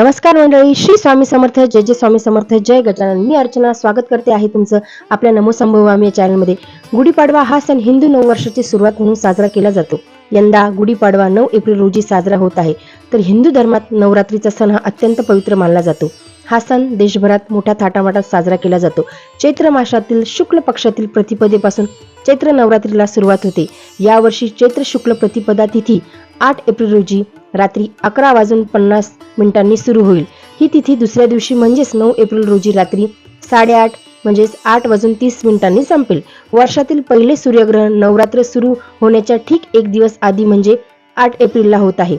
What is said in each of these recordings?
नमस्कार मंडळी श्री स्वामी समर्थ जय जय स्वामी समर्थ जय गजानन. मी अर्चना स्वागत करते आहे तुमचं आपल्या नमो संभवामी या चॅनलमध्ये गुढीपाडवा हा सण हिंदू नऊ वर्षाची सुरुवात म्हणून साजरा केला जातो. यंदा गुढीपाडवा नऊ एप्रिल रोजी साजरा होत आहे. तर हिंदू धर्मात नवरात्रीचा सण हा अत्यंत पवित्र मानला जातो. हा सण देशभरात मोठ्या थाटामाटात साजरा केला जातो. चैत्र मासातील शुक्ल पक्षातील प्रतिपदेपासून चैत्र नवरात्रीला सुरुवात होते. यावर्षी चैत्र शुक्ल प्रतिपदा तिथी आठ एप्रिल रोजी रात्री अकरा वाजून पन्नास मिनिटांनी सुरू होईल. ही तिथी दुसऱ्या दिवशी म्हणजेच नऊ एप्रिल रोजी रात्री साडेआठ म्हणजेच आठ वाजून तीस मिनिटांनी संपेल. वर्षातील पहिले सूर्यग्रहण नवरात्र सुरू होण्याच्या ठीक एक दिवस आधी म्हणजे आठ एप्रिलला होत आहे.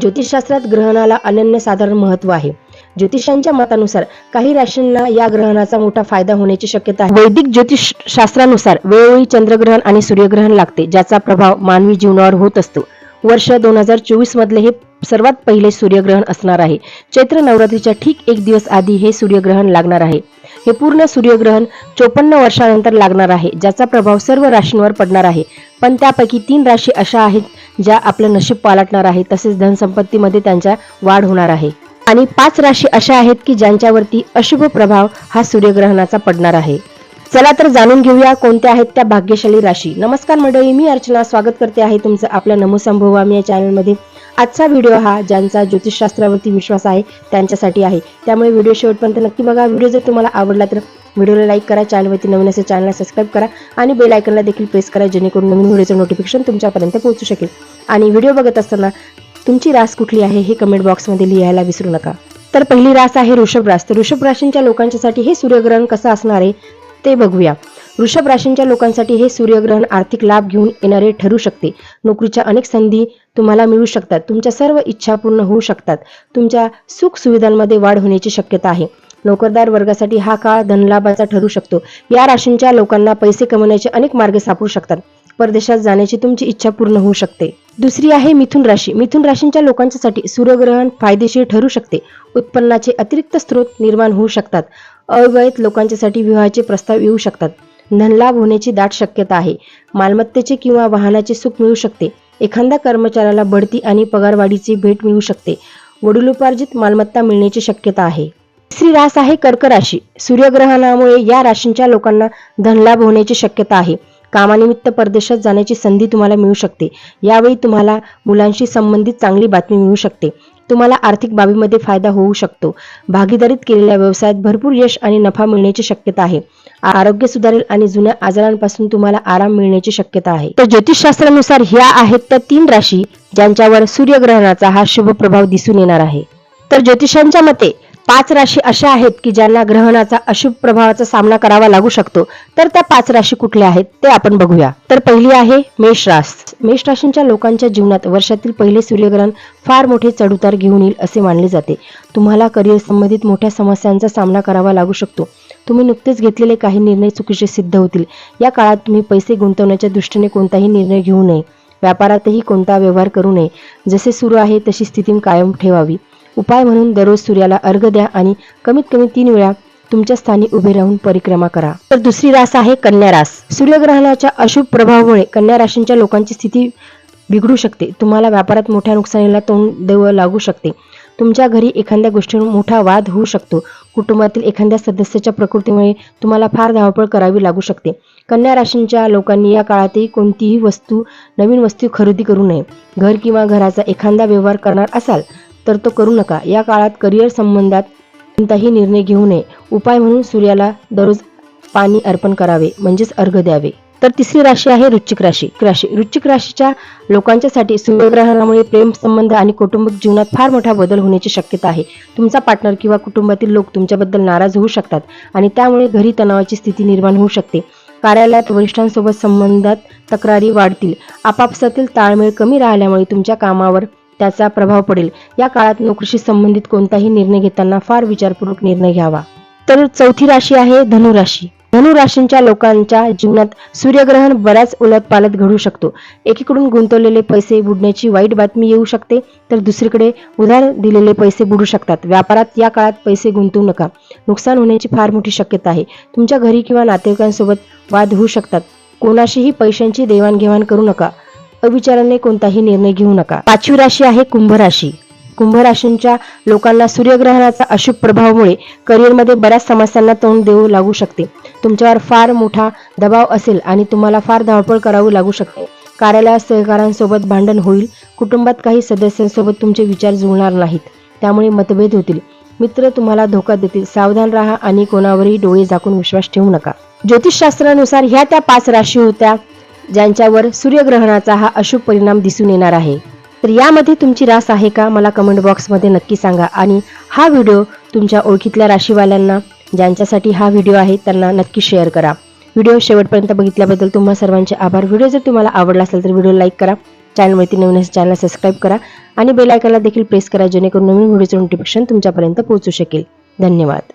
ज्योतिषशास्त्रात ग्रहणाला अनन्यसाधारण महत्त्व आहे. ज्योतिषांच्या मतानुसार काही राशींना या ग्रहणाचा मोठा फायदा होण्याची शक्यता आहे. वैदिक ज्योतिष शास्त्रानुसार वेळोवेळी चंद्रग्रहण आणि सूर्यग्रहण लागते ज्याचा प्रभाव मानवी जीवनावर होत असतो. वर्ष दोन हजार चोवीस मधले हे सर्वात पहिले सूर्यग्रहण असणार आहे. चैत्र नवरात्रीच्या ठीक एक दिवस आधी हे सूर्यग्रहण लागणार आहे. हे पूर्ण सूर्यग्रहण चोपन्न वर्षानंतर लागणार आहे ज्याचा प्रभाव सर्व राशींवर पडणार आहे. पण त्यापैकी तीन राशी अशा आहेत ज्या आपलं नशीब पालटणार आहे तसेच धनसंपत्तीमध्ये त्यांच्या वाढ होणार आहे. आणि पाच राशी अशा आहेत की ज्यांच्यावरती अशुभ प्रभाव हा सूर्यग्रहणाचा पडणार आहे. चला तर जाणून घेऊया कोणत्या आहेत त्या भाग्यशाली राशी. नमस्कार मंडळी मी अर्चना स्वागत करते आहे तुमचं आपल्या नमोसंभवाम या चॅनलमध्ये. आजचा व्हिडिओ हा ज्यांचा ज्योतिषशास्त्रावरती विश्वास आहे त्यांच्यासाठी आहे. त्यामुळे व्हिडिओ शेवटपर्यंत नक्की बघा. व्हिडिओ जर तुम्हाला आवडला तर व्हिडिओला लाईक करा चॅनलवरती नवीन असेल चॅनलला सबस्क्राईब करा आणि बेल आयकनला देखील प्रेस करा जेणेकरून नवीन व्हिडिओचं नोटिफिकेशन तुमच्यापर्यंत पोहोचू शकेल. आणि व्हिडिओ बघत असताना तुमची रास कुठली आहे हे कमेंट बॉक्समध्ये लिहायला विसरू नका. तर पहिली रास आहे ऋषभ रास. तर ऋषभ राशींच्या लोकांच्यासाठी हे सूर्यग्रहण कसं असणार आहे? ते बघूया. वृषभ राशींच्या लोकांसाठी हे सूर्यग्रहण आर्थिक लाभ घेऊन येणारे ठरू शकते. नोकरीच्या अनेक संधी तुम्हाला मिळू शकतात. तुमच्या सर्व इच्छा पूर्ण होऊ शकतात. तुमच्या सुख सुविधांमध्ये वाढ होण्याची शक्यता आहे. नोकरदार वर्गासाठी हा काळ धनलाभाचा ठरू शकतो. या राशींच्या लोकांना पैसे कमवण्याचे अनेक मार्ग सापडू शकतात. परदेशात जाण्याची तुमची इच्छा पूर्ण होऊ शकते. दुसरी आहे मिथुन राशी. मिथुन राशींच्या लोकांच्यासाठी सूर्यग्रहण फायदेशीर ठरू शकते. उत्पन्नाचे अतिरिक्त स्रोत निर्माण होऊ शकतात. अवैध लोकांच्यासाठी विवाहाचे प्रस्ताव येऊ शकतात. धनलाभ होण्याची दाट शक्यता आहे. मालमत्तेचे किंवा वाहनाचे सुख मिळू शकते. एखाद्या कर्मचाऱ्याला बढती आणि पगारवाढीची भेट मिळू शकते. वडिलोपार्जित मालमत्ता मिळण्याची शक्यता आहे. तिसरी रास आहे कर्क राशी. सूर्यग्रहणामुळे या राशींच्या लोकांना धनलाभ होण्याची शक्यता आहे. कामानिमित्त परदेशात जाण्याची संधी तुम्हाला मिळू शकते. यावेळी तुम्हाला मुलांशी संबंधित चांगली बातमी मिळू शकते. तुम्हाला आर्थिक बाबीमध्ये फायदा होऊ शकतो. भागीदारीत केलेल्या व्यवसायात भरपूर यश आणि नफा मिळण्याची शक्यता आहे. आरोग्य सुधारेल आणि जुन्या आजारांपासून तुम्हाला आराम मिळण्याची शक्यता आहे. तर ज्योतिषशास्त्रानुसार ह्या आहेत त्या तीन राशी ज्यांच्यावर सूर्यग्रहणाचा हा शुभ प्रभाव दिसून येणार आहे. तर ज्योतिषांच्या मते पाच राशी अशा आहेत की ज्यांना ग्रहणाचा अशुभ प्रभावाचा सामना करावा लागू शकतो तर त्या पाच राशी कुठल्या आहेत ते आपण बघूया. तर पहिली आहे मेष रास. मेष राशींच्या लोकांच्या जीवनात वर्षातील पहिले सूर्यग्रहण फार मोठे चढउतार घेऊन येईल असे मानले जाते. तुम्हाला करिअर संबंधित मोठ्या समस्यांचा सामना करावा लागू शकतो. तुम्ही नुकतेच घेतलेले काही निर्णय चुकीचे सिद्ध होतील. या काळात तुम्ही पैसे गुंतवण्याच्या दृष्टीने कोणताही निर्णय घेऊ नये. व्यापारातही कोणता व्यवहार करू नये. जसे सुरू आहे तशी स्थिती कायम ठेवावी. उपाय म्हणून दररोज सूर्याला अर्घ द्या आणि कमीत कमी तीन वेळा तुमच्या स्थानी उभे राहून परिक्रमा करा. तर दुसरी रास आहे कन्या रास. सूर्यग्रहणाच्या अशुभ प्रभावामुळे कन्या राशींच्या लोकांची स्थिती बिघडू शकते. तुम्हाला व्यापारात मोठ्या नुकसानीला तोंड द्यावं लागू शकते. तुमच्या घरी एखाद्या गोष्टीवर मोठा वाद होऊ शकतो. कुटुंबातील एखाद्या सदस्याच्या प्रकृतीमुळे तुम्हाला फार धावपळ करावी लागू शकते. कन्या राशींच्या लोकांनी या काळातही कोणतीही वस्तू नवीन वस्तू खरेदी करू नये. घर किंवा घराचा एखादा व्यवहार करणार असाल तर तो करू नका. या काळात करिअर संबंधात कोणताही निर्णय घेऊ नये. उपाय म्हणून सूर्याला दररोज पाणी अर्पण करावे म्हणजेच अर्घ द्यावे. तर तिसरी राशी आहे वृश्चिक राशी. राशी वृश्चिक राशीच्या लोकांच्यासाठी सूर्यग्रहणामुळे प्रेम संबंध आणि कौटुंबिक जीवनात फार मोठा बदल होण्याची शक्यता आहे. तुमचा पार्टनर किंवा कुटुंबातील लोक तुमच्याबद्दल नाराज होऊ शकतात आणि त्यामुळे घरी तणावाची स्थिती निर्माण होऊ शकते. कार्यालयात वरिष्ठांसोबत संबंधात तक्रारी वाढतील. आपापसातील ताळमेळ कमी राहिल्यामुळे तुमच्या कामावर त्याचा प्रभाव पडेल. या काळात नोकरीशी संबंधित कोणताही निर्णय घेताना फार विचारपूर्वक निर्णय घ्यावा. तर चौथी राशी आहे धनुराशी. धनुराशींच्या लोकांच्या जीवनात सूर्यग्रहण बऱ्याच उलटपालट घडू शकतो. एकीकडून गुंतवलेले पैसे बुडण्याची वाईट बातमी येऊ शकते तर दुसरीकडे उधार दिलेले पैसे बुडू शकतात. व्यापारात या काळात पैसे गुंतवू नका. नुकसान होण्याची फार मोठी शक्यता आहे. तुमच्या घरी किंवा नातेवाईकांसोबत वाद होऊ शकतात. कोणाशीही पैशांची देवाणघेवाण करू नका. अविचाराने कोणताही निर्णय घेऊ नका. पाचवी राशी आहे कुंभ राशी. कुंभ राशींच्या लोकांना सूर्यग्रहणाचा अशुभ प्रभावामुळे करिअरमध्ये बऱ्याच समस्यांना तोंड देऊ लागू शकते. तुमच्यावर फार मोठा दबाव असेल आणि तुम्हाला फार धावपळ करावी लागू शकते. कार्यालयात सहकारांसोबत भांडण होईल. कुटुंबात काही सदस्यांसोबत तुमचे विचार जुळणार नाहीत. त्यामुळे मतभेद होतील. मित्र तुम्हाला धोका देतील. सावधान राहा आणि कोणावरही डोळे झाकून विश्वास ठेवू नका. ज्योतिषशास्त्रानुसार ह्या त्या पाच राशी होत्या. ज्यांच्यावर सूर्यग्रहणाचा हा अशुभ परिणाम दिसून येणार आहे. तर यामध्ये तुमची रास आहे का? मला कमेंट बॉक्समध्ये नक्की सांगा. आणि हा व्हिडिओ तुमच्या ओळखीतल्या राशीवाल्यांना ज्यांच्यासाठी हा व्हिडिओ आहे त्यांना नक्की शेअर करा. व्हिडिओ शेवटपर्यंत बघितल्याबद्दल तुम्हा सर्वांचे आभार. व्हिडिओ जर तुम्हाला आवडला असेल तर व्हिडिओ लाईक करा. चॅनलवरती नवीन असेल चॅनल सबस्क्राईब करा. आणि बेलायकाला देखील प्रेस करा जेणेकरून नवीन व्हिडिओचं नोटिफिकेशन तुमच्यापर्यंत पोहोचू शकेल. धन्यवाद.